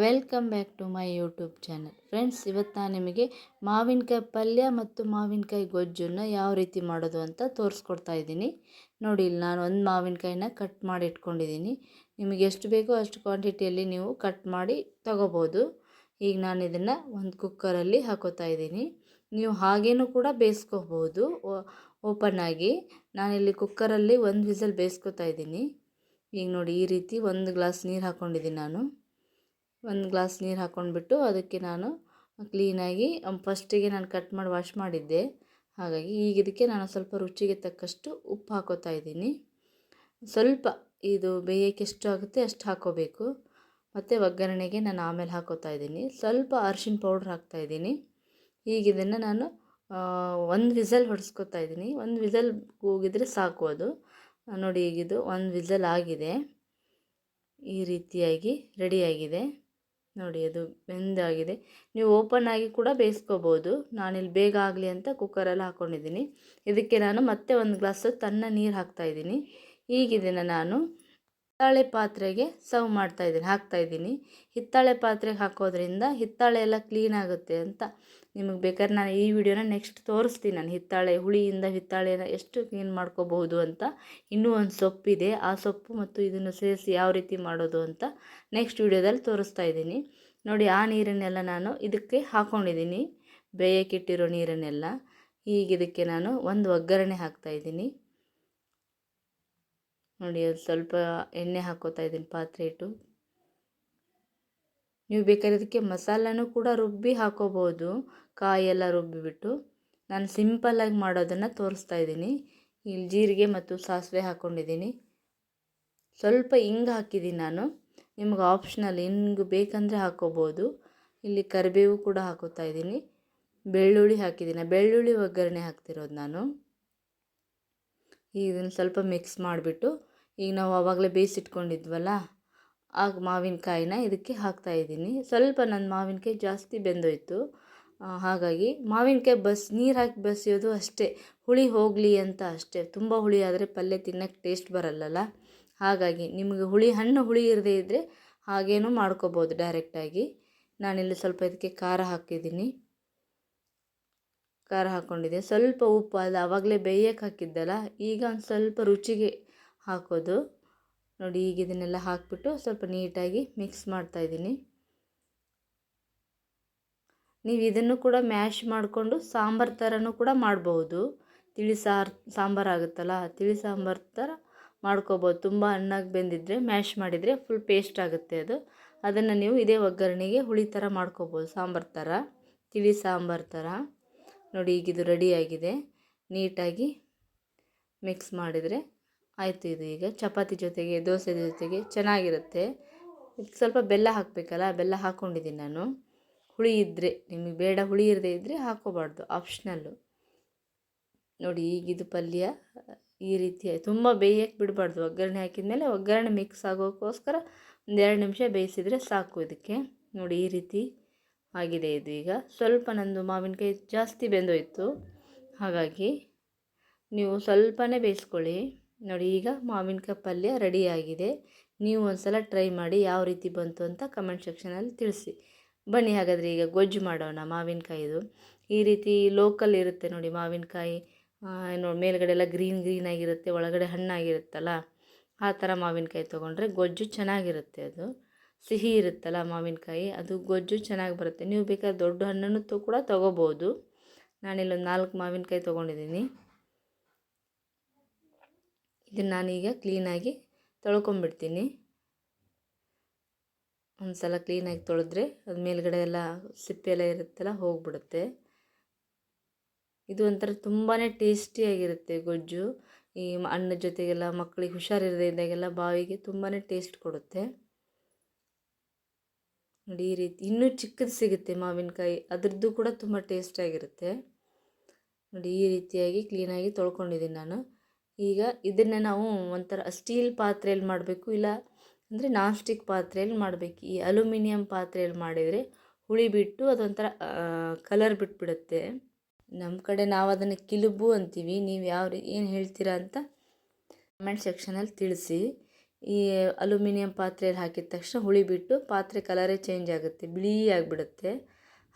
Welcome back to my YouTube channel. Friends, ಇವತ್ತು ನಾನು ನಿಮಗೆ ಮಾವಿನಕಾಯಿ ಪಲ್ಯ ಮತ್ತು ಮಾವಿನಕಾಯಿ ಗೊಜ್ಜನ್ನು ಯಾವ ರೀತಿ ಮಾಡೋದು ಅಂತ ತೋರಿಸ್ಕೊಡ್ತಾ ಇದ್ದೀನಿ. ನೋಡಿ, ಇಲ್ಲಿ ನಾನು ಒಂದು ಮಾವಿನಕಾಯಿನ ಕಟ್ ಮಾಡಿ ಇಟ್ಕೊಂಡಿದ್ದೀನಿ. ನಿಮಗೆ ಎಷ್ಟು ಬೇಕೋ ಅಷ್ಟು ಕ್ವಾಂಟಿಟಿಯಲ್ಲಿ ನೀವು ಕಟ್ ಮಾಡಿ ತಗೋಬೋದು. ಈಗ ನಾನು ಇದನ್ನು ಒಂದು ಕುಕ್ಕರಲ್ಲಿ ಹಾಕೋತಾ ಇದ್ದೀನಿ. ನೀವು ಹಾಗೇನೂ ಕೂಡ ಬೇಯಿಸ್ಕೋಬೋದು. ಓಪನ್ ಆಗಿ ನಾನಿಲ್ಲಿ ಕುಕ್ಕರಲ್ಲಿ ಒಂದು ವಿಸಲ್ ಬೇಯಿಸ್ಕೊತಾ ಇದ್ದೀನಿ. ಈಗ ನೋಡಿ, ಈ ರೀತಿ ಒಂದು ಗ್ಲಾಸ್ ನೀರು ಹಾಕ್ಕೊಂಡಿದ್ದೀನಿ ನಾನು. ಒಂದು ಗ್ಲಾಸ್ ನೀರು ಹಾಕ್ಕೊಂಡ್ಬಿಟ್ಟು ಅದಕ್ಕೆ ನಾನು ಕ್ಲೀನಾಗಿ ಫಸ್ಟಿಗೆ ನಾನು ಕಟ್ ಮಾಡಿ ವಾಶ್ ಮಾಡಿದ್ದೆ. ಹಾಗಾಗಿ ಈಗ ಇದಕ್ಕೆ ನಾನು ಸ್ವಲ್ಪ ರುಚಿಗೆ ತಕ್ಕಷ್ಟು ಉಪ್ಪು ಹಾಕೋತಾ ಇದ್ದೀನಿ. ಸ್ವಲ್ಪ ಇದು ಬೇಯಕ್ಕೆ ಎಷ್ಟು ಆಗುತ್ತೆ ಅಷ್ಟು ಹಾಕೋಬೇಕು. ಮತ್ತು ಒಗ್ಗರಣೆಗೆ ನಾನು ಆಮೇಲೆ ಹಾಕೋತಾ ಇದ್ದೀನಿ. ಸ್ವಲ್ಪ ಅರಿಶಿನ ಪೌಡ್ರ್ ಹಾಕ್ತಾಯಿದ್ದೀನಿ ಈಗ ಇದನ್ನು ನಾನು ಒಂದು ವಿಸಲ್ ಹೊಡೆಸ್ಕೊತಾ ಇದ್ದೀನಿ. ಒಂದು ವಿಸಲ್ ಕೂಗಿದ್ರೆ ಸಾಕು ಅದು. ನೋಡಿ ಈಗಿದು ಒಂದು ವಿಸಲ್ ಆಗಿದೆ. ಈ ರೀತಿಯಾಗಿ ರೆಡಿಯಾಗಿದೆ ನೋಡಿ ಅದು ಬೆಂದಾಗಿದೆ. ನೀವು ಓಪನ್ ಆಗಿ ಕೂಡ ಬೇಯಿಸ್ಕೋಬೋದು. ನಾನಿಲ್ಲಿ ಬೇಗ ಆಗಲಿ ಅಂತ ಕುಕ್ಕರಲ್ಲಿ ಹಾಕ್ಕೊಂಡಿದ್ದೀನಿ ಇದಕ್ಕೆ ನಾನು ಮತ್ತೆ ಒಂದು ಗ್ಲಾಸು ತನ್ನ ನೀರು ಹಾಕ್ತಾಯಿದ್ದೀನಿ ಈಗಿದನ್ನು ನಾನು? ಹಿತ್ತಾಳೆ ಪಾತ್ರೆಗೆ ಸರ್ವ್ ಹಾಕ್ತಾ ಹಾಕ್ತಾಯಿದ್ದೀನಿ ಹಿತ್ತಾಳೆ ಪಾತ್ರೆಗೆ ಹಾಕೋದ್ರಿಂದ ಹಿತ್ತಾಳೆ ಎಲ್ಲ ಕ್ಲೀನ್ ಆಗುತ್ತೆ ಅಂತ ನಿಮಗೆ ಬೇಕಾದ್ರೆ ನಾನು ಈ ವಿಡಿಯೋನ ನೆಕ್ಸ್ಟ್ ತೋರಿಸ್ತೀನಿ ನಾನು. ಹಿತ್ತಾಳೆ, ಹುಳಿಯಿಂದ ಹಿತ್ತಾಳೆನ ಎಷ್ಟು ಕ್ಲೀನ್ ಮಾಡ್ಕೋಬಹುದು ಅಂತ. ಇನ್ನೂ ಒಂದು ಸೊಪ್ಪಿದೆ, ಆ ಸೊಪ್ಪು ಮತ್ತು ಇದನ್ನು ಸೇರಿಸಿ ಯಾವ ರೀತಿ ಮಾಡೋದು ಅಂತ ನೆಕ್ಸ್ಟ್ ವಿಡಿಯೋದಲ್ಲಿ ತೋರಿಸ್ತಾ ಇದ್ದೀನಿ. ನೋಡಿ, ಆ ನೀರನ್ನೆಲ್ಲ ನಾನು ಇದಕ್ಕೆ ಹಾಕ್ಕೊಂಡಿದ್ದೀನಿ ಬೇಯಕ್ಕಿಟ್ಟಿರೋ ನೀರನ್ನೆಲ್ಲ. ಈಗ ಇದಕ್ಕೆ ನಾನು ಒಂದು ಒಗ್ಗರಣೆ ಹಾಕ್ತಾಯಿದ್ದೀನಿ ನೋಡಿ, ಅದು ಸ್ವಲ್ಪ ಎಣ್ಣೆ ಹಾಕೋತಾ ಇದ್ದೀನಿ ಪಾತ್ರೆ ಇಟ್ಟು. ನೀವು ಬೇಕಾದ್ರೆ ಇದಕ್ಕೆ ಮಸಾಲನೂ ಕೂಡ ರುಬ್ಬಿ ಹಾಕೋಬೋದು ಕಾಯೆಲ್ಲ ರುಬ್ಬಿಬಿಟ್ಟು. ನಾನು ಸಿಂಪಲ್ಲಾಗಿ ಮಾಡೋದನ್ನು ತೋರಿಸ್ತಾ ಇದ್ದೀನಿ. ಇಲ್ಲಿ ಜೀರಿಗೆ ಮತ್ತು ಸಾಸಿವೆ ಹಾಕ್ಕೊಂಡಿದ್ದೀನಿ ಸ್ವಲ್ಪ ಹಿಂಗೆ ಹಾಕಿದ್ದೀನಿ ನಾನು. ನಿಮ್ಗೆ ಆಪ್ಷನಲ್ ಹಿಂಗೆ ಬೇಕಂದರೆ ಹಾಕೋಬೋದು. ಇಲ್ಲಿ ಕರಿಬೇವು ಕೂಡ ಹಾಕೋತಾ ಇದ್ದೀನಿ. ಬೆಳ್ಳುಳ್ಳಿ ಹಾಕಿದ್ದೀನಿ. ಬೆಳ್ಳುಳ್ಳಿ ಒಗ್ಗರಣೆ ಹಾಕ್ತಿರೋದು ನಾನು. ಇದನ್ನು ಸ್ವಲ್ಪ ಮಿಕ್ಸ್ ಮಾಡಿಬಿಟ್ಟು ಈಗ ನಾವು ಆವಾಗಲೇ ಬೇಯಿಸಿಟ್ಕೊಂಡಿದ್ವಲ್ಲ, ಆಗ ಮಾವಿನಕಾಯಿನ ಇದಕ್ಕೆ ಹಾಕ್ತಾಯಿದ್ದೀನಿ ಸ್ವಲ್ಪ ನನ್ನ ಮಾವಿನಕಾಯಿ ಜಾಸ್ತಿ ಬೆಂದೋಯ್ತು. ಹಾಗಾಗಿ ಮಾವಿನಕಾಯಿ ಬಸ್, ನೀರು ಹಾಕಿ ಬಸಿಯೋದು ಅಷ್ಟೇ. ಹುಳಿ ಹೋಗಲಿ ಅಂತ ಅಷ್ಟೇ. ತುಂಬ ಹುಳಿ ಆದರೆ ಪಲ್ಯ ತಿನ್ನೋಕ್ಕೆ ಟೇಸ್ಟ್ ಬರಲ್ಲಲ್ಲ. ಹಾಗಾಗಿ ನಿಮಗೆ ಹುಳಿ, ಹಣ್ಣು ಹುಳಿ ಇರದೇ ಇದ್ದರೆ ಹಾಗೇನೂ ಮಾಡ್ಕೋಬೋದು ಡೈರೆಕ್ಟಾಗಿ ನಾನಿಲ್ಲಿ ಸ್ವಲ್ಪ ಇದಕ್ಕೆ ಖಾರ ಹಾಕಿದ್ದೀನಿ. ಖಾರ ಹಾಕ್ಕೊಂಡಿದ್ದೆ ಸ್ವಲ್ಪ ಉಪ್ಪು, ಅದು ಆವಾಗಲೇ ಬೇಯಕ್ಕೆ ಹಾಕಿದ್ದಲ್ಲ, ಈಗ ಒಂದು ಸ್ವಲ್ಪ ರುಚಿಗೆ ಹಾಕೋದು. ನೋಡಿ ಈಗ ಇದನ್ನೆಲ್ಲ ಹಾಕಿಬಿಟ್ಟು ಸ್ವಲ್ಪ ನೀಟಾಗಿ ಮಿಕ್ಸ್ ಮಾಡ್ತಾಯಿದ್ದೀನಿ ನೀವು ಇದನ್ನು ಕೂಡ ಮ್ಯಾಶ್ ಮಾಡಿಕೊಂಡು ಸಾಂಬಾರು ಥರನೂ ಕೂಡ ಮಾಡಬಹುದು ತಿಳಿ ಸಾರು, ಸಾಂಬಾರು ಆಗುತ್ತಲ್ಲ, ತಿಳಿ ಸಾಂಬಾರು ಥರ ಮಾಡ್ಕೋಬೋದು. ತುಂಬ ಹಣ್ಣಾಗಿ ಬೆಂದಿದ್ರೆ ಮ್ಯಾಶ್ ಮಾಡಿದರೆ ಫುಲ್ ಪೇಸ್ಟ್ ಆಗುತ್ತೆ ಅದು. ಅದನ್ನು ನೀವು ಇದೇ ಒಗ್ಗರಣೆಗೆ ಹುಳಿ ಥರ ಮಾಡ್ಕೋಬೋದು, ಸಾಂಬಾರು ಥರ, ತಿಳಿ ಸಾಂಬಾರು ಥರ. ನೋಡಿ ಈಗಿದು ರೆಡಿಯಾಗಿದೆ ನೀಟಾಗಿ ಮಿಕ್ಸ್ ಮಾಡಿದರೆ ಆಯಿತು ಇದು ಈಗ. ಚಪಾತಿ ಜೊತೆಗೆ, ದೋಸೆ ಜೊತೆಗೆ ಚೆನ್ನಾಗಿರುತ್ತೆ. ಸ್ವಲ್ಪ ಬೆಲ್ಲ ಹಾಕಬೇಕಲ್ಲ ಬೆಲ್ಲ ಹಾಕ್ಕೊಂಡಿದ್ದೀನಿ ನಾನು. ಹುಳಿ ಇದ್ದರೆ ನಿಮಗೆ ಬೇಡ ಹುಳಿ ಇರದೇ ಇದ್ದರೆ ಹಾಕ್ಕೋಬಾರ್ದು ಆಪ್ಷನಲ್ಲು ನೋಡಿ ಈಗಿದು ಪಲ್ಯ, ಈ ರೀತಿ ತುಂಬ ಬೇಯಕ್ಕೆ ಬಿಡಬಾರ್ದು, ಒಗ್ಗರಣೆ ಹಾಕಿದ ಮೇಲೆ ಒಗ್ಗರಣೆ ಮಿಕ್ಸ್ ಆಗೋಕ್ಕೋಸ್ಕರ ಒಂದೆರಡು ನಿಮಿಷ ಬೇಯಿಸಿದರೆ ಸಾಕು ಇದಕ್ಕೆ. ನೋಡಿ ಈ ರೀತಿ ಆಗಿದೆ ಇದು ಈಗ. ಸ್ವಲ್ಪ ನಂದು ಮಾವಿನಕಾಯಿ ಜಾಸ್ತಿ ಬೆಂದೋಯ್ತು. ಹಾಗಾಗಿ ನೀವು ಸ್ವಲ್ಪನೇ ಬೇಯಿಸ್ಕೊಳ್ಳಿ. ನೋಡಿ, ಈಗ ಮಾವಿನಕಾಯಿ ಪಲ್ಯ ರೆಡಿಯಾಗಿದೆ. ನೀವು ಒಂದು ಸಲ ಟ್ರೈ ಮಾಡಿ ಯಾವ ರೀತಿ ಬಂತು ಅಂತ ಕಮೆಂಟ್ ಸೆಕ್ಷನಲ್ಲಿ ತಿಳಿಸಿ. ಬನ್ನಿ ಹಾಗಾದರೆ ಈಗ ಗೊಜ್ಜು ಮಾಡೋಣ ಮಾವಿನಕಾಯಿದು. ಈ ರೀತಿ ಲೋಕಲ್ ಇರುತ್ತೆ ನೋಡಿ ಮಾವಿನಕಾಯಿ. ನೋಡಿ ಮೇಲ್ಗಡೆ ಎಲ್ಲ ಗ್ರೀನ್ ಗ್ರೀನ್ ಆಗಿರುತ್ತೆ, ಒಳಗಡೆ ಹಣ್ಣಾಗಿರುತ್ತಲ್ಲ, ಆ ಥರ ಮಾವಿನಕಾಯಿ ತೊಗೊಂಡ್ರೆ ಗೊಜ್ಜು ಚೆನ್ನಾಗಿರುತ್ತೆ ಅದು. ಸಿಹಿ ಇರುತ್ತಲ್ಲ ಮಾವಿನಕಾಯಿ, ಅದು ಗೊಜ್ಜು ಚೆನ್ನಾಗಿ ಬರುತ್ತೆ. ನೀವು ಬೇಕಾದ್ರೆ ದೊಡ್ಡ ಹಣ್ಣನ್ನು ಕೂಡ ತೊಗೋಬೋದು. ನಾನಿಲ್ಲೊಂದು ನಾಲ್ಕು ಮಾವಿನಕಾಯಿ ತೊಗೊಂಡಿದ್ದೀನಿ. ಇದನ್ನು ನಾನೀಗ ಕ್ಲೀನಾಗಿ ತೊಳ್ಕೊಂಬಿಡ್ತೀನಿ ಒಂದು ಸಲ ಕ್ಲೀನಾಗಿ ತೊಳೆದ್ರೆ ಅದು ಮೇಲ್ಗಡೆ ಎಲ್ಲ ಸಿಪ್ಪೆ ಎಲ್ಲ ಇರುತ್ತಲ್ಲ ಹೋಗ್ಬಿಡುತ್ತೆ. ಇದು ಒಂಥರ ತುಂಬಾ ಟೇಸ್ಟಿಯಾಗಿರುತ್ತೆ ಗೊಜ್ಜು. ಈ ಅನ್ನ ಜೊತೆಗೆಲ್ಲ ಮಕ್ಕಳಿಗೆ ಹುಷಾರಿರದೇ ಇದ್ದಾಗೆಲ್ಲ ಬಾವಿಗೆ ತುಂಬಾ ಟೇಸ್ಟ್ ಕೊಡುತ್ತೆ. ನೋಡಿ ಈ ರೀತಿ ಇನ್ನೂ ಚಿಕ್ಕದು ಸಿಗುತ್ತೆ ಮಾವಿನಕಾಯಿ. ಅದರದ್ದು ಕೂಡ ತುಂಬ ಟೇಸ್ಟಾಗಿರುತ್ತೆ ನೋಡಿ ಈ ರೀತಿಯಾಗಿ ಕ್ಲೀನಾಗಿ ತೊಳ್ಕೊಂಡಿದ್ದೀನಿ ನಾನು. ಈಗ ಇದನ್ನು ನಾವು ಒಂಥರ ಸ್ಟೀಲ್ ಪಾತ್ರೆಯಲ್ಲಿ ಮಾಡಬೇಕು, ಇಲ್ಲ ಅಂದರೆ ನಾನ್ ಸ್ಟಿಕ್ ಪಾತ್ರೆಯಲ್ಲಿ ಮಾಡಬೇಕು. ಈ ಅಲ್ಯೂಮಿನಿಯಂ ಪಾತ್ರೆಯಲ್ಲಿ ಮಾಡಿದರೆ ಹುಳಿ ಬಿಟ್ಟು ಅದೊಂಥರ ಕಲರ್ ಬಿಟ್ಬಿಡುತ್ತೆ. ನಮ್ಮ ಕಡೆ ನಾವು ಅದನ್ನು ಕಿಲುಬು ಅಂತೀವಿ. ನೀವು ಯಾವ ಏನು ಹೇಳ್ತೀರಾ ಅಂತ ಕಮೆಂಟ್ ಸೆಕ್ಷನಲ್ಲಿ ತಿಳಿಸಿ. ಈ ಅಲ್ಯೂಮಿನಿಯಂ ಪಾತ್ರೆಯಲ್ಲಿ ಹಾಕಿದ ತಕ್ಷಣ ಹುಳಿ ಬಿಟ್ಟು ಪಾತ್ರೆ ಕಲರೇ ಚೇಂಜ್ ಆಗುತ್ತೆ, ಬಿಳಿ ಆಗಿಬಿಡುತ್ತೆ.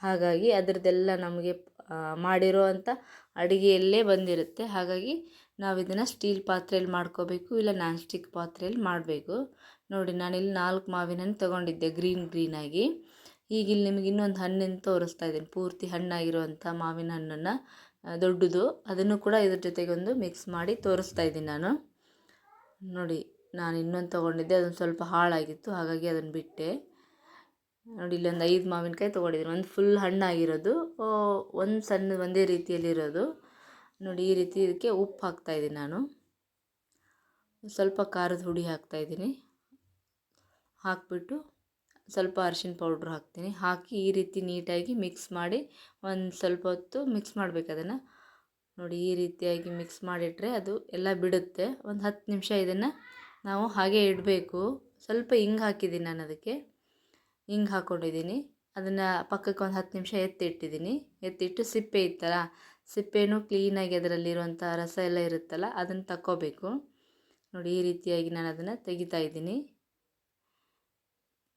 ಹಾಗಾಗಿ ಅದರದ್ದೆಲ್ಲ ನಮಗೆ ಮಾಡಿರೋ ಅಂಥ ಅಡುಗೆಯಲ್ಲೇ ಬಂದಿರುತ್ತೆ. ಹಾಗಾಗಿ ನಾವು ಇದನ್ನು ಸ್ಟೀಲ್ ಪಾತ್ರೆಯಲ್ಲಿ ಮಾಡ್ಕೋಬೇಕು, ಇಲ್ಲ ನಾನ್ ಸ್ಟಿಕ್ ಪಾತ್ರೆಯಲ್ಲಿ ಮಾಡಬೇಕು. ನೋಡಿ, ನಾನಿಲ್ಲಿ ನಾಲ್ಕು ಮಾವಿನ ಹಣ್ಣು ತೊಗೊಂಡಿದ್ದೆ ಗ್ರೀನ್ ಗ್ರೀನಾಗಿ ಈಗ ಇಲ್ಲಿ ನಿಮಗೆ ಇನ್ನೊಂದು ಹಣ್ಣನ್ನು ತೋರಿಸ್ತಾ ಇದ್ದೀನಿ. ಪೂರ್ತಿ ಹಣ್ಣಾಗಿರುವಂಥ ಮಾವಿನ ಹಣ್ಣನ್ನು ದೊಡ್ಡದು. ಅದನ್ನು ಕೂಡ ಇದ್ರ ಜೊತೆಗೆ ಒಂದು ಮಿಕ್ಸ್ ಮಾಡಿ ತೋರಿಸ್ತಾ ಇದ್ದೀನಿ ನಾನು. ನೋಡಿ, ನಾನು ಇನ್ನೊಂದು ತೊಗೊಂಡಿದ್ದೆ. ಅದೊಂದು ಸ್ವಲ್ಪ ಹಾಳಾಗಿತ್ತು, ಹಾಗಾಗಿ ಅದನ್ನು ಬಿಟ್ಟೆ. ನೋಡಿ ಇಲ್ಲೊಂದು ಐದು ಮಾವಿನಕಾಯಿ ತೊಗೊಂಡಿದ್ದೀನಿ. ಒಂದು ಫುಲ್ ಹಣ್ಣಾಗಿರೋದು. ಒಂದು ಸಣ್ಣ, ಒಂದೇ ರೀತಿಯಲ್ಲಿರೋದು. ನೋಡಿ, ಈ ರೀತಿ ಇದಕ್ಕೆ ಉಪ್ಪು ಹಾಕ್ತಾಯಿದ್ದೀನಿ ನಾನು. ಸ್ವಲ್ಪ ಖಾರದ ಹುಡಿ ಹಾಕ್ತಾಯಿದ್ದೀನಿ ಹಾಕಿಬಿಟ್ಟು ಸ್ವಲ್ಪ ಅರಿಶಿನ ಪೌಡ್ರ್ ಹಾಕ್ತೀನಿ. ಹಾಕಿ ಈ ರೀತಿ ನೀಟಾಗಿ ಮಿಕ್ಸ್ ಮಾಡಿ ಒಂದು ಸ್ವಲ್ಪ ಹೊತ್ತು ಮಿಕ್ಸ್ ಮಾಡಬೇಕು ಅದನ್ನು. ನೋಡಿ, ಈ ರೀತಿಯಾಗಿ ಮಿಕ್ಸ್ ಮಾಡಿಟ್ರೆ ಅದು ಎಲ್ಲ ಬಿಡುತ್ತೆ. ಒಂದು ಹತ್ತು ನಿಮಿಷ ಇದನ್ನು ನಾವು ಹಾಗೆ ಇಡಬೇಕು. ಸ್ವಲ್ಪ ಹಿಂಗೆ ಹಾಕಿದ್ದೀನಿ ನಾನು ಅದಕ್ಕೆ. ಹಿಂಗೆ ಹಾಕ್ಕೊಂಡಿದ್ದೀನಿ ಅದನ್ನು ಪಕ್ಕಕ್ಕೆ ಒಂದು ಹತ್ತು ನಿಮಿಷ ಎತ್ತಿಟ್ಟಿದ್ದೀನಿ. ಎತ್ತಿಟ್ಟು ಸಿಪ್ಪೆ ಇತ್ತಲ್ಲ ಸಿಪ್ಪೆನೂ ಕ್ಲೀನಾಗಿ ಅದರಲ್ಲಿರುವಂಥ ರಸ ಎಲ್ಲ ಇರುತ್ತಲ್ಲ, ಅದನ್ನು ತಕ್ಕೋಬೇಕು. ನೋಡಿ, ಈ ರೀತಿಯಾಗಿ ನಾನು ಅದನ್ನು ತೆಗಿತಾ ಇದ್ದೀನಿ.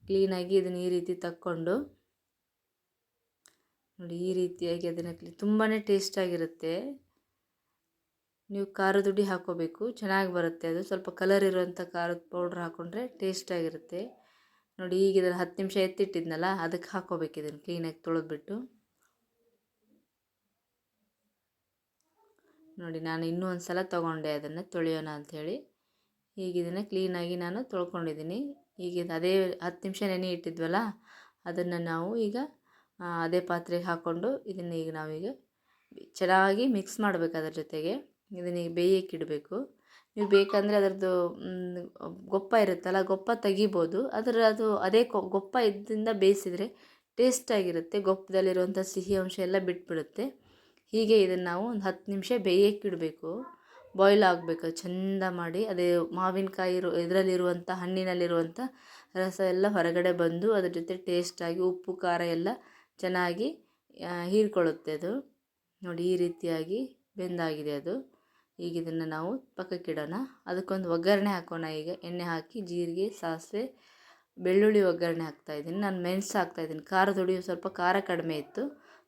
ಕ್ಲೀನಾಗಿ ಇದನ್ನು ಈ ರೀತಿ ತಕ್ಕೊಂಡು, ನೋಡಿ, ಈ ರೀತಿಯಾಗಿ ಅದನ್ನು ಕ್ಲೀ ತುಂಬಾ ಟೇಸ್ಟಾಗಿರುತ್ತೆ ನೀವು ಖಾರದ ಹುಡಿ ಹಾಕೋಬೇಕು ಚೆನ್ನಾಗಿ ಬರುತ್ತೆ ಅದು. ಸ್ವಲ್ಪ ಕಲರ್ ಇರುವಂಥ ಖಾರದ ಪೌಡ್ರ್ ಹಾಕ್ಕೊಂಡ್ರೆ ಟೇಸ್ಟಾಗಿರುತ್ತೆ ನೋಡಿ, ಈಗ ಇದನ್ನು ಹತ್ತು ನಿಮಿಷ ಎತ್ತಿಟ್ಟಿದ್ನಲ್ಲ, ಅದಕ್ಕೆ ಹಾಕೋಬೇಕು ಇದನ್ನು ಕ್ಲೀನಾಗಿ ತೊಳೆದ್ಬಿಟ್ಟು. ನೋಡಿ, ನಾನು ಇನ್ನೂ ಒಂದು ಸಲ ತೊಗೊಂಡೆ ಅದನ್ನು ತೊಳೆಯೋಣ ಅಂಥೇಳಿ ಈಗ ಇದನ್ನು ಕ್ಲೀನಾಗಿ ನಾನು ತೊಳ್ಕೊಂಡಿದ್ದೀನಿ. ಈಗ ಅದೇ ಹತ್ತು ನಿಮಿಷ ನೆನೆ ಇಟ್ಟಿದ್ವಲ್ಲ, ಅದನ್ನು ನಾವು ಈಗ ಅದೇ ಪಾತ್ರೆಗೆ ಹಾಕ್ಕೊಂಡು ಇದನ್ನು ಈಗ ನಾವೀಗ ಚೆನ್ನಾಗಿ ಮಿಕ್ಸ್ ಮಾಡಬೇಕು ಅದರ ಜೊತೆಗೆ. ಇದನ್ನ ಈಗ ಬೇಯಕ್ಕಿಡಬೇಕು ನೀವು ಬೇಕಂದರೆ ಅದರದ್ದು ಗೊಪ್ಪ ಇರುತ್ತಲ್ಲ, ಗೊಪ್ಪ ತೆಗಿಬೋದು. ಅದರ ಅದು ಅದೇ ಗೊಪ್ಪ ಇದ್ದಿಂದ ಬೇಯಿಸಿದರೆ ಟೇಸ್ಟಾಗಿರುತ್ತೆ ಗೊಪ್ಪದಲ್ಲಿರುವಂಥ ಸಿಹಿ ಅಂಶ ಎಲ್ಲ ಬಿಟ್ಬಿಡುತ್ತೆ. ಹೀಗೆ ಇದನ್ನು ನಾವು ಒಂದು ಹತ್ತು ನಿಮಿಷ ಬೇಯಕ್ಕಿಡಬೇಕು ಬಾಯ್ಲ್ ಆಗಬೇಕು, ಚೆಂದ ಮಾಡಿ ಅದೇ ಮಾವಿನಕಾಯಿ ಇರೋ ಇದರಲ್ಲಿರುವಂಥ ಹಣ್ಣಿನಲ್ಲಿರುವಂಥ ರಸ ಎಲ್ಲ ಹೊರಗಡೆ ಬಂದು ಅದ್ರ ಜೊತೆ ಟೇಸ್ಟಾಗಿ ಉಪ್ಪು, ಖಾರ ಎಲ್ಲ ಚೆನ್ನಾಗಿ ಹೀರ್ಕೊಳ್ಳುತ್ತೆ ಅದು. ನೋಡಿ ಈ ರೀತಿಯಾಗಿ ಬೆಂದಾಗಿದೆ ಅದು. ಈಗ ಇದನ್ನು ನಾವು ಪಕ್ಕಕ್ಕಿಡೋಣ ಅದಕ್ಕೊಂದು ಒಗ್ಗರಣೆ ಹಾಕೋಣ ಈಗ. ಎಣ್ಣೆ ಹಾಕಿ ಜೀರಿಗೆ, ಸಾಸಿವೆ, ಬೆಳ್ಳುಳ್ಳಿ ಒಗ್ಗರಣೆ ಹಾಕ್ತಾಯಿದ್ದೀನಿ ನಾನು ಮೆಣಸು ಹಾಕ್ತಾಯಿದ್ದೀನಿ ಖಾರದ ಹುಡಿಯು ಸ್ವಲ್ಪ ಖಾರ ಕಡಿಮೆ ಇತ್ತು.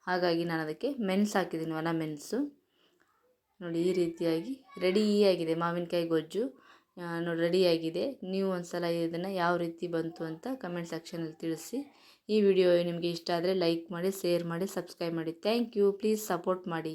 ಹಾಗಾಗಿ ನಾನು ಅದಕ್ಕೆ ಮೆಣಸು ಹಾಕಿದ್ದೀನಿ, ಒಣ ಮೆಣಸು. ನೋಡಿ, ಈ ರೀತಿಯಾಗಿ ರೆಡಿ ಆಗಿದೆ, ಮಾವಿನಕಾಯಿ ಗೊಜ್ಜು. ನೋಡಿ ರೆಡಿಯಾಗಿದೆ ನೀವು ಒಂದು ಸಲ ಇದನ್ನು ಯಾವ ರೀತಿ ಬಂತು ಅಂತ ಕಮೆಂಟ್ ಸೆಕ್ಷನಲ್ಲಿ ತಿಳಿಸಿ. ಈ ವಿಡಿಯೋ ನಿಮಗೆ ಇಷ್ಟ ಆದರೆ ಲೈಕ್ ಮಾಡಿ ಶೇರ್ ಮಾಡಿ ಸಬ್ಸ್ಕ್ರೈಬ್ ಮಾಡಿ. ಥ್ಯಾಂಕ್ ಯು ಪ್ಲೀಸ್ ಸಪೋರ್ಟ್ ಮಾಡಿ.